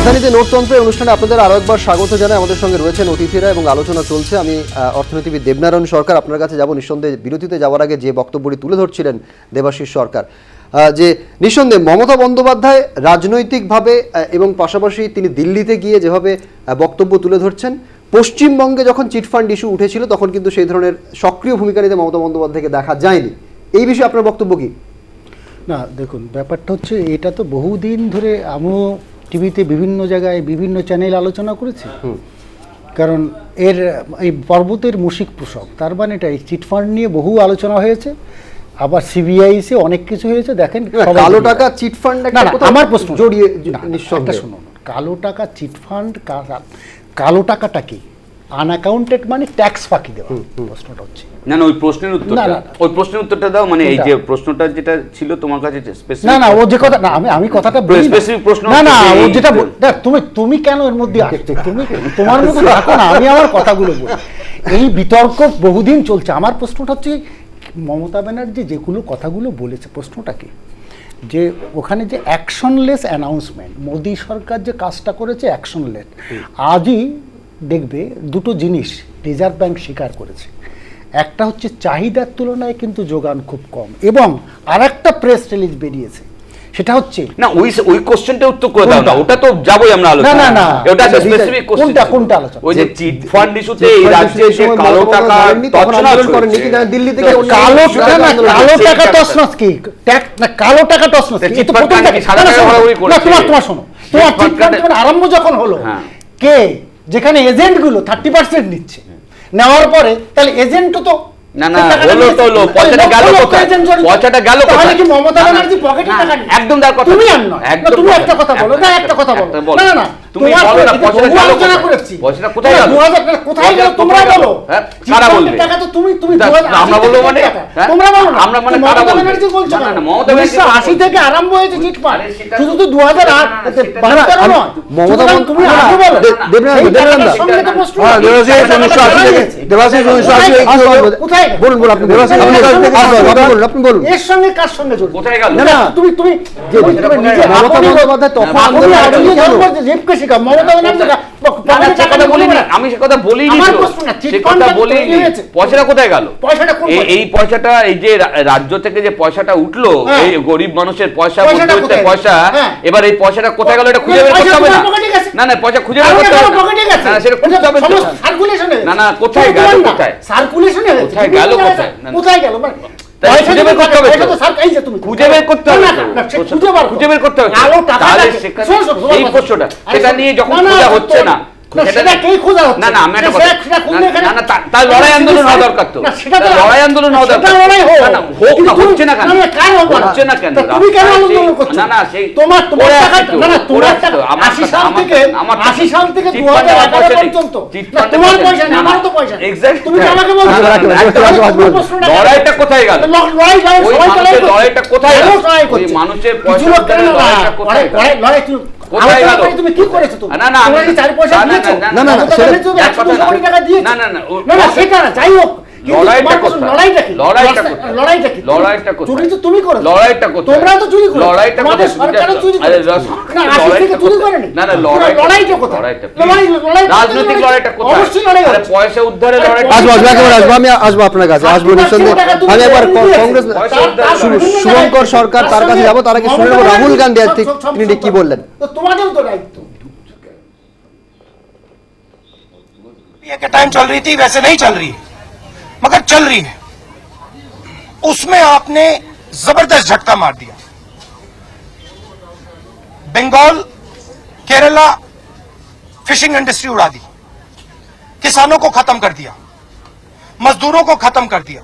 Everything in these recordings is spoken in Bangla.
রাজধানীতে নোটতন্ত্রের অনুষ্ঠানে আপনাদের আরও একবার স্বাগত জানাই। আমাদের সঙ্গে রয়েছেন অতিথিরা এবং আলোচনা চলছে। আমি অর্থনীতিবিদ দেবনারায়ণ সরকার। আপনার কাছে যাব নিঃসন্দেহে। বিরতিতে যাওয়ার আগে যে বক্তব্যটি তুলে ধরছিলেন দেবাশিস সরকার যে নিঃসন্দেহে মমতা বন্দ্যোপাধ্যায় রাজনৈতিকভাবে এবং পাশাপাশি তিনি দিল্লিতে গিয়ে যেভাবে বক্তব্য তুলে ধরছেন, পশ্চিমবঙ্গে যখন চিটফান্ড ইস্যু উঠেছিল, তখন কিন্তু সেই ধরনের সক্রিয় ভূমিকা নিতে মমতা বন্দ্যোপাধ্যায়কে দেখা যায়নি। এই বিষয়ে আপনার বক্তব্য কি? না, দেখুন, ব্যাপারটা হচ্ছে, এটা তো বহুদিন ধরে আমিও টিভিতে বিভিন্ন জায়গায় বিভিন্ন চ্যানেল আলোচনা করেছে। কারণ এর এই পর্বতের মুশিক পোষক তার মানে এটা এই চিটফান্ড নিয়ে বহু আলোচনা হয়েছে। আবার সিবিআই এসে অনেক কিছু হয়েছে দেখেন কালো টাকা চিটফান্ড আমার প্রশ্ন জড়িয়ে একটা শুনুন। কালো টাকা চিটফান্ড কালো টাকাটা কি? আনঅ্যাকাউন্টেড মানে ট্যাক্স ফাঁকি দেওয়া। প্রশ্নটা হচ্ছে। না না ওই প্রশ্নের উত্তরটা। না, না। ওই প্রশ্নের উত্তরটা দাও মানে এই যে প্রশ্নটা যেটা ছিল তোমার কাছে specific- না না ও যে কথা না আমি আমি কথাটা বলি না। প্রশ্ন না না ও যেটা দেখ তুমি তুমি কেন এর মধ্যে আসছো? তুমি তোমার মতো থাকো না আমি আমার কথাগুলো বলি। এই বিতর্ক বহুদিন চলছে। আমার প্রশ্নটা হচ্ছে মমতা ব্যানার্জি যেগুলো কথাগুলো বলেছে প্রশ্নটা কি? যে ওখানে যে অ্যাকশনলেস অ্যানাউন্সমেন্ট মোদী সরকার যে কাজটা করেছে অ্যাকশনলেস আজই দেখবে দুটো জিনিস রিজার্ভ ব্যাংক স্বীকার করেছে একটা হচ্ছে চাহিদার তুলনায় কিন্তু যোগান খুব কম এবং আরেকটা প্রেস রিলিজ বেরিয়েছে সেটা হচ্ছে না ওই ওই কোশ্চেনটা উত্তর করে দাও না ওটা তো যাবোই আমরা আলোচনা না, না। ওটা একটা আচ্ছা, স্পেসিফিক কোশ্চেন কোনটা- কোনটা আলোচনা? ওই যে চিট ফান্ড ইস্যুতে এই রাজ্যে যে কালো টাকা তছনছ করেননি, চলছে। কিন্তু দিল্লি থেকে কালো টাকা না কালো টাকা তছনছ কি ট্যাক্স না কালো টাকা তছনছ কি? তো প্রথম টাকা- সাদা না, না, না, তোমার তোমার শোনো তোমার চিটফান্ড কাটে- যখন আরম্ভ যখন হলো হ্যাঁ। কে যেখানে এজেন্টগুলো থার্টি পার্সেন্ট নিচ্ছে। নেওয়ার পরে তাহলে এজেন্টও তো না, হলো তো হলো, পয়সাটা গেল কোথায়? পয়সাটা গেল তাহলে কি মমতা না, না, ব্যানার্জি পকেটে টাকা একদম তার কথা তুমি না। আর নয়। একদম তুমি একটা কথা বলো। না একটা কথা বলো। না না। তুমি বলো না, পয়সাটা? করেছি পয়সাটা কোথায় গেল? 2000 টাকা কোথায় গেল তোমরা বলো হ্যাঁ? কারা বলবে? টাকা তো তুমি তুমি আমরা বলব মানে? হ্যাঁ? তোমরা বলো আমরা মানে কারা বলবে? না, না, মমতা ব্যানার্জি 1980 থেকে আরম্ভ হয়েছে চিট ফান্ড শুধু তো 2008 না, না, না, সেটা- বারো তেরো আমি- নয় মমতা তুমি না, আগে বলো দেবনাথ, দেবনাথ টাকাটার দা। সঙ্গে তো প্রশ্ন হ্যাঁ, দেবাশিস টাকাটা উনিশশো আশি কোথায় থেকে- দেবাশিস উনিশশো আশি কোথায়? বলুন বলুন আপনি দেবাশিস আপনি বলুন আপনি বলুন এর সঙ্গে কার সঙ্গে জড়িত কোথায় গেল? না তুমি তুমি নিজে মমতা বন্দ্যোপাধ্যায় তখন আন্দোলন আপনি করেছেন শিখা মমতা ব্যানার্জি না, কথা আমি সে কথা। প্রশ্ন না, চিট সে কথা বলিনি তৈরি হয়েছে। পয়সাটা কোথায় গেল পয়সাটা এই- পয়সাটা এই যে রাজ্য থেকে যে পয়সাটা উঠল হ্যাঁ। এই গরিব মানুষের পয়সা মধ্যবিত্তের? পয়সা হ্যাঁ। এবার এই পয়সাটা কোথায় গেল এটা খুঁজে বের করতে হবে না। না না পয়সা খুঁজে বের করতে হবে। না না, সেটা খুঁজতে হবে সার্কুলেশনে না, না, কোথায় গেল, কোথায়? সার্কুলেশনে কোথায় গেল, কোথায় কোথায়? গেল মানে খুঁজে বের করতে হবে খুঁজে বের করতে হবে খুঁজে বার করতে হবে এই প্রশ্নটা, সেটা নিয়ে যখন খোঁজা হচ্ছে না, না, সেটা- সেটা কে খোঁজা হচ্ছে? না, না, আমি একটা সেটা- কথা- সেটা খুঁজে না, এখানে- না, না, তা- তার লড়াই আন্দোলন হওয়া দরকার তো। না, সেটা তো- তার লড়াই আন্দোলন হওয়া দরকার। হোক। না, না, হোক কিন্তু না, তুমি- হচ্ছে না কেন? না, না, কার হবে না? হচ্ছে না কেন? তা তুমি কেন রাস্তায় আন্দোলন সেই- করছ? না, না, সেই- তোমার তোমার করে টাকা আসছি তো, না না করে তোমার আসছি টাকা তো, আমার 80 টাকা, সাল আমার থেকে টাকা, আমার টাকা। 80 সাল থেকে চিট 2011 ফান্ডে আমার পয়সা নেই। পর্যন্ত চিট না, ফান্ডে তোমার পয়সা পয়সা নেই না, আমারও না, তো পয়সা নেই। exactly তুমি কি তাই। আমাকে বলছো না, না, না, একটা একদম, কথা একদম। প্রশ্নটা কেন? লড়াইটা কোথায় গেল? লড়াইটা কোথায় গেল? মানুষের পয়সা লড়াই- তুমি- কি করেছ তুমি? না, না, আমি- চার পয়সা না, না, দিয়েছ? না, না, না, মমতা সেটা- ব্যানার্জি তো এক 100 কথা- কোটি টাকা দিয়েছে। না, না, না, ও- না, না, সেটা যাই হোক। কিন্তু লড়াইটা তোমার প্রশ্ন, কোথায়? লড়াইটা কি? লড়াইটা লড়াই- কোথায়? লড়াইটা কি? লড়াইটা কোথায়? চুরি তো তুমি করেছো। লড়াইটা কোথায়? তোমরা তো চুরি করেছো। লড়াইটা তোমাদের কোথায়? সরকারও চুরি আরে করেছে। রস- না, আশি থেকে লড়াইটা চুরি কোথায়? করেনি। না, না, লড়াইটা লড়াইটা কোথায়? কোথায়? লড়াইটা কি? লড়াই- লড়াই- রাজনৈতিক লড়াইটা কোথায়? অবশ্যই লড়াই আরে হচ্ছে। পয়সা উদ্ধারের লড়াইটা আসবো আসবো একেবারে আসবো আমি আসবো আপনার কাছে আসবো নিঃসন্দেহে আমি একবার ক- কংগ্রেস শু- শুভঙ্কর সরকার তার কাছে যাবো তার আগে শুনে নেবো রাহুল গান্ধী আর ঠিক তিনি ঠিক কি বললেন তো তোমাদেরও তো দায়িত্ব ये के टाइम चल रही थी वैसे नहीं चल रही है मगर चल रही है। उसमें आपने ज़बरदस्त झटका मार दिया। बंगाल, केरला फिशिंग इंडस्ट्री उड़ा दी। किसानों को खत्म कर दिया। मजदूरों को खत्म कर दिया।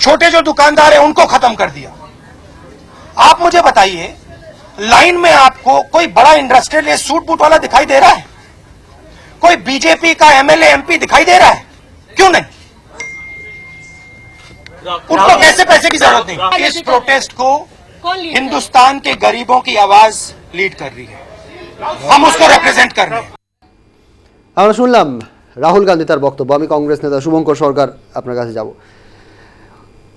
छोटे जो दुकानदार हैं, उनको खत्म कर दिया। आप मुझे बताइए, लाइन में आपको कोई बड़ा इंडस्ट्रियल सूट बूट वाला दिखाई दे रहा है? कोई बीजेपी का एमएलए, एमपी दिखाई दे रहा है? क्यों नहीं? उनको कैसे पैसे की जरूरत नहीं इस प्रोटेस्ट को कौन लीड कर रहा है? हिंदुस्तान के गरीबों की आवाज लीड कर रही है हम उसको रिप्रेजेंट कर रहे हैं আমরা শুনলাম রাহুল গান্ধী তার বক্তব্য আমি কংগ্রেস নেতা শুভঙ্কর সরকার আপনার কাছে যাব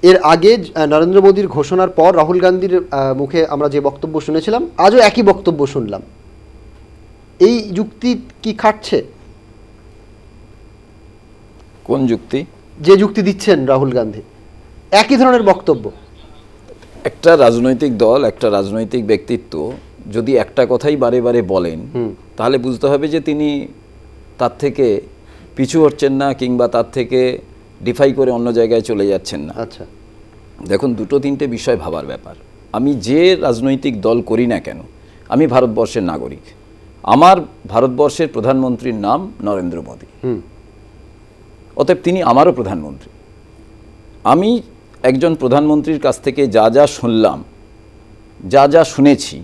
এর আগে আহ, নরেন্দ্র মোদীর ঘোষণার পর রাহুল গান্ধীর আহ, মুখে আমরা যে বক্তব্য শুনেছিলাম আজও একই বক্তব্য শুনলাম এই যুক্তি কি খাটছে কোন যুক্তি যে যুক্তি দিচ্ছেন রাহুল গান্ধী একই ধরনের বক্তব্য। একটা রাজনৈতিক দল একটা রাজনৈতিক ব্যক্তিত্ব যদি একটা কথাই বারে বারে বলেন তাহলে বুঝতে হবে যে তিনি তার থেকে পিছু হচ্ছেন না কিংবা তার থেকে ডিফাই করে অন্য জায়গায় চলে যাচ্ছেন না। আচ্ছা। দেখুন দুটো তিনটে বিষয় ভাবার ব্যাপার। আমি যে রাজনৈতিক দল করি না কেন আমি ভারতবর্ষের নাগরিক। আমার ভারতবর্ষের প্রধানমন্ত্রীর নাম নরেন্দ্র মোদী। অতএব তিনি আমারও প্রধানমন্ত্রী। আমি একজন প্রধানমন্ত্রীর কাছ থেকে যা যা শুনলাম যা যা শুনেছি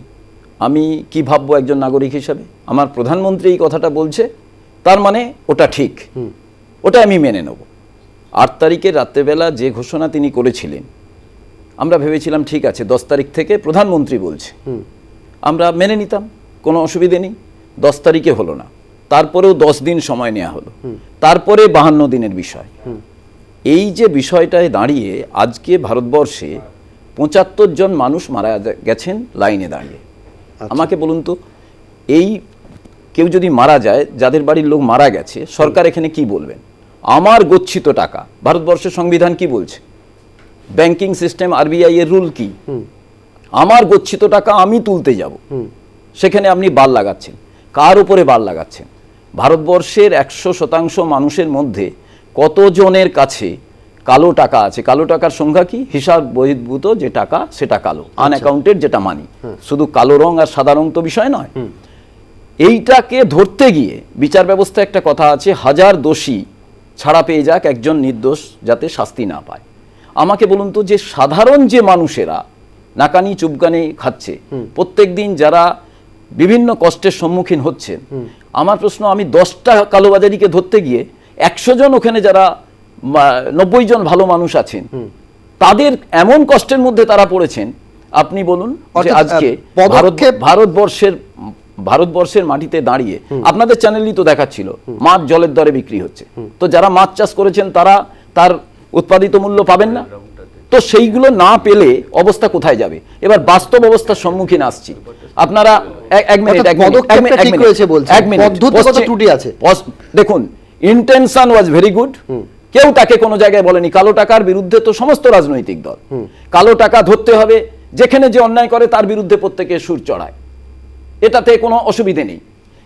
আমি কি ভাববো একজন নাগরিক হিসাবে? আমার প্রধানমন্ত্রী এই কথাটা বলছে তার মানে ওটা ঠিক। ওটা আমি মেনে নেব। আট তারিখের রাত্রেবেলা যে ঘোষণা তিনি করেছিলেন আমরা ভেবেছিলাম ঠিক আছে দশ তারিখ থেকে প্রধানমন্ত্রী বলছে। আমরা মেনে নিতাম কোনো অসুবিধে নেই। দশ তারিখে হলো না। তারপরেও দশ দিন সময় নেওয়া হলো। তারপরে বাহান্ন দিনের বিষয়। এই যে বিষয়টায় দাঁড়িয়ে আজকে ভারতবর্ষে পঁচাত্তর জন মানুষ মারা গেছেন লাইনে দাঁড়িয়ে। আমাকে বলুন তো এই কেউ যদি মারা যায় যাদের বাড়ির লোক মারা গেছে সরকার এখানে কি বলবেন? আমার গচ্ছিত টাকা ভারতবর্ষের সংবিধান কি বলছে? ব্যাংকিং সিস্টেম আরবিআই এর রুল কি? আমার গচ্ছিত টাকা আমি তুলতে যাব। সেখানে আপনি বার লাগাচ্ছেন। কার উপরে বার লাগাচ্ছেন? ভারতবর্ষের একশো শতাংশ মানুষের মধ্যে কতজনের কাছে কালো টাকা আছে? কালো টাকার সংখ্যা কি? হিসাব বহির্ভূত যে টাকা সেটা কালো। আনঅ্যাকাউন্টেড যেটা মানি শুধু কালো রং আর সাদা রং তো বিষয় নয়। এইটাকে ধরতে গিয়ে বিচার ব্যবস্থা একটা কথা আছে হাজার দোষী ছাড়া পেয়ে যাক একজন নির্দোষ যাতে শাস্তি না পায়। আমাকে বলুন তো যে সাধারণ যে মানুষেরা নাকানি চুপকানি খাচ্ছে প্রত্যেক দিন যারা বিভিন্ন কষ্টের সম্মুখীন হচ্ছেন আমার প্রশ্ন আমি দশটা কালোবাজারিকে ধরতে গিয়ে একশো জন ওখানে যারা নব্বই জন ভালো মানুষ আছেন তাদের এমন কষ্টের মধ্যে তারা পড়েছেন। আপনি বলুন আজকে ভারতবর্ষের ভারতবর্ষের মাটিতে দাঁড়িয়ে আপনাদের চ্যানেলই তো দেখাচ্ছিল মাছ জলের দরে বিক্রি হচ্ছে। তো যারা মাছ চাষ করেছেন তারা তার উৎপাদিত মূল্য পাবেন না। তো সেইগুলো না পেলে অবস্থা কোথায় যাবে? এবার বাস্তব অবস্থার সম্মুখীন আসছি। আপনারা এক- মিনিট এক মিনিট, এক মিনিট। দেখুন ইন্টেনশন ওয়াজ ভেরি গুড কেউ তাকে কোনো জায়গায় বলেনি কালো টাকার বিরুদ্ধে তো সমস্ত রাজনৈতিক দল। কালো টাকা ধরতে হবে যেখানে যে অন্যায় করে তার বিরুদ্ধে প্রত্যেকে সুর চড়ায়। এটাতে কোনো অসুবিধে নেই।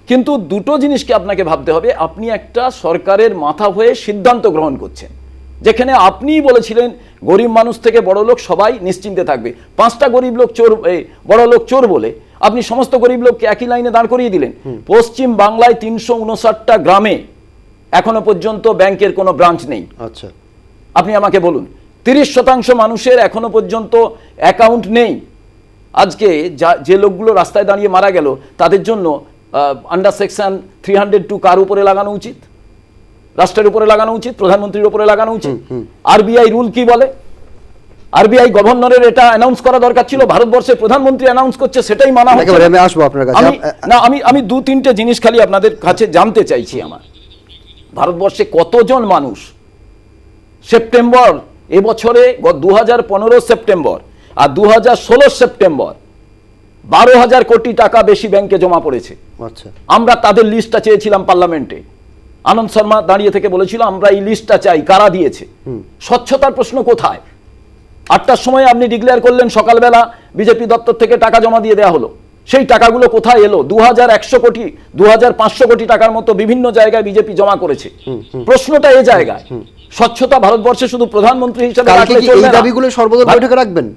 কিন্তু দুটো জিনিসকে আপনাকে ভাবতে হবে আপনি একটা সরকারের মাথা হয়ে সিদ্ধান্ত গ্রহণ করছেন যেখানে আপনিই বলেছিলেন গরিব মানুষ থেকে বড় লোক সবাই নিশ্চিন্তে থাকবে। পাঁচটা গরিব লোক চোর বড় লোক চোর বলে আপনি সমস্ত গরিব লোককে একই লাইনে দাঁড় করিয়ে দিলেন। পশ্চিম বাংলায় তিনশো উনষাটটা গ্রামে এখনও পর্যন্ত ব্যাংকের কোনো ব্রাঞ্চ নেই। আচ্ছা। আপনি আমাকে বলুন তিরিশ শতাংশ মানুষের এখনও পর্যন্ত অ্যাকাউন্ট নেই। আজকে যা যে লোকগুলো রাস্তায় দাঁড়িয়ে মারা গেল তাদের জন্য under section three hundred two কার উপরে লাগানো উচিত? রাষ্ট্রের উপরে লাগানো উচিত? প্রধানমন্ত্রীর উপরে লাগানো উচিত? আরবিআই রুল কি বলে? আরবিআই গভর্নরের এটা অ্যানাউন্স করা দরকার ছিল ভারতবর্ষের প্রধানমন্ত্রী অ্যানাউন্স করছে সেটাই মানা হচ্ছে আমি আসব আপনার কাছে। না আমি আমি দু তিনটে জিনিস খালি আপনাদের কাছে জানতে চাইছি আমার। ভারতবর্ষে কতজন মানুষ? সেপ্টেম্বর এবছরে দু হাজার পনেরো সেপ্টেম্বর আর দু হাজার ষোলো সেপ্টেম্বর বারো হাজার কোটি টাকা বেশি ব্যাংকে জমা পড়েছে। আচ্ছা। আমরা তাদের লিস্টটা চেয়েছিলাম পার্লামেন্টে। আনন্দ শর্মা দাঁড়িয়ে থেকে বলেছিল আমরা এই লিস্টটা চাই। কারা দিয়েছে? স্বচ্ছতার প্রশ্ন কোথায়? আটটার সময় আপনি ডিক্লেয়ার করলেন সকালবেলা বিজেপি দপ্তর থেকে টাকা জমা দিয়ে দেওয়া হলো। সেই টাকাগুলো কোথায় এলো? দু হাজার একশো কোটি দু হাজার পাঁচশো কোটি টাকার মতো বিভিন্ন জায়গায় বিজেপি জমা করেছে। প্রশ্নটা এ জায়গায়। স্বচ্ছতা ভারতবর্ষে শুধু প্রধানমন্ত্রী হিসেবে এই দাবিগুলো সর্বদল বৈঠকে রাখবেন?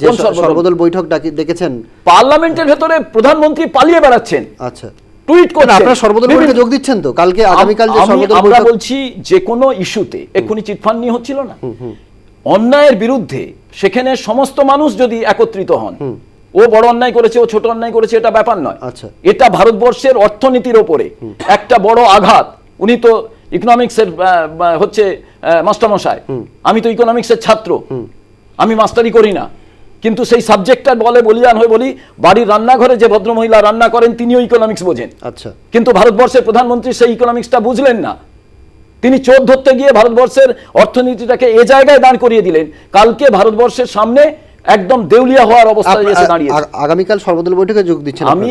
যে সর্বদল? বৈঠক দেখেছেন পার্লামেন্টের ভেতরে প্রধানমন্ত্রী পালিয়ে বেড়াচ্ছেন। আচ্ছা। টুইট করছেন। আপনারা সর্বদল বৈঠকে যোগ দিচ্ছেন তো? কালকে আগামীকাল যে সর্বদল আমরা বলছি যে কোনো ইস্যুতে এক্ষুনি চিটফান্ড হচ্ছিল না। অন্যায়ের বিরুদ্ধে সেখানে সমস্ত মানুষ যদি একত্রিত হন ও বড় অন্যায় করেছে ও ছোট অন্যায় করেছে এটা ব্যাপার নয়। আচ্ছা। এটা ভারতবর্ষের অর্থনীতির ওপরে একটা বড় আঘাত। উনি তো ইকোনমিক্সের হচ্ছে মাস্টারমশাই। আমি তো ইকোনমিক্সের ছাত্র। আমি মাস্টারি করি না। কিন্তু সেই সাবজেক্টটা বলে বলিয়ান হয়ে বলি বাড়ির রান্নাঘরে যে ভদ্রমহিলা রান্না করেন তিনিও ইকোনমিক্স বোঝেন। আচ্ছা। কিন্তু ভারতবর্ষের প্রধানমন্ত্রী সেই ইকোনমিক্সটা বুঝলেন না। তিনি চোর ধরতে গিয়ে ভারতবর্ষের অর্থনীতিটাকে এ জায়গায় দাঁড় করিয়ে দিলেন। কালকে ভারতবর্ষের সামনে একদম দেউলিয়া হওয়ার অবস্থায় এসে দাঁড়িয়েছে। আগামীকাল সর্বদল বৈঠকে যোগ দিচ্ছেন আমি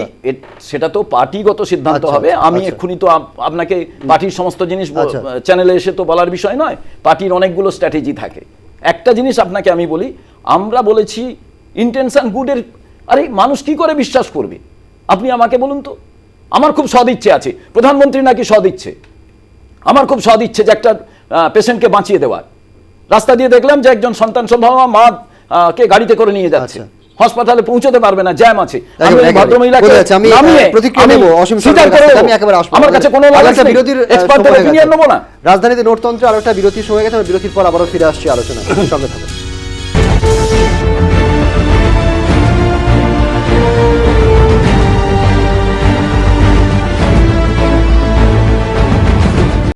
সেটা তো পার্টিগত সিদ্ধান্ত আচ্ছা, হবে। আমি আচ্ছা। এক্ষুনি তো আপনাকে পার্টির সমস্ত জিনিস আচ্ছা। চ্যানেলে এসে তো বলার বিষয় নয় পার্টির অনেকগুলো স্ট্র্যাটেজি থাকে। একটা জিনিস আপনাকে আমি বলি আমরা বলেছি ইন্টেনশন গুডের আরে মানুষ কি করে বিশ্বাস করবে? আপনি আমাকে বলুন তো। আমার খুব সদিচ্ছে আছে। প্রধানমন্ত্রী নাকি সদিচ্ছে আমার খুব সদ ইচ্ছে যে একটা পেশেন্টকে বাঁচিয়ে দেওয়ার। রাস্তা দিয়ে দেখলাম যে একজন সন্তান সম্ভাবনা মা কে গাড়িতে করে নিয়ে যাচ্ছে আচ্ছা। হাসপাতালে পৌঁছতে পারবে না জ্যাম আছে আমি। ভদ্রমহিলাকে নামিয়ে প্রতিক্রিয়া নেব অসীম আমি একেবারে আসব। আমার কাছে কোনো বিরোধীর নেই। বিরতির opinion গেছে। নেব না রাজধানীতে নোটতন্ত্র আরও একটা বিরতি সময় গেছে আমরা বিরতির পর আবারও ফিরে আসছি আলোচনা সঙ্গে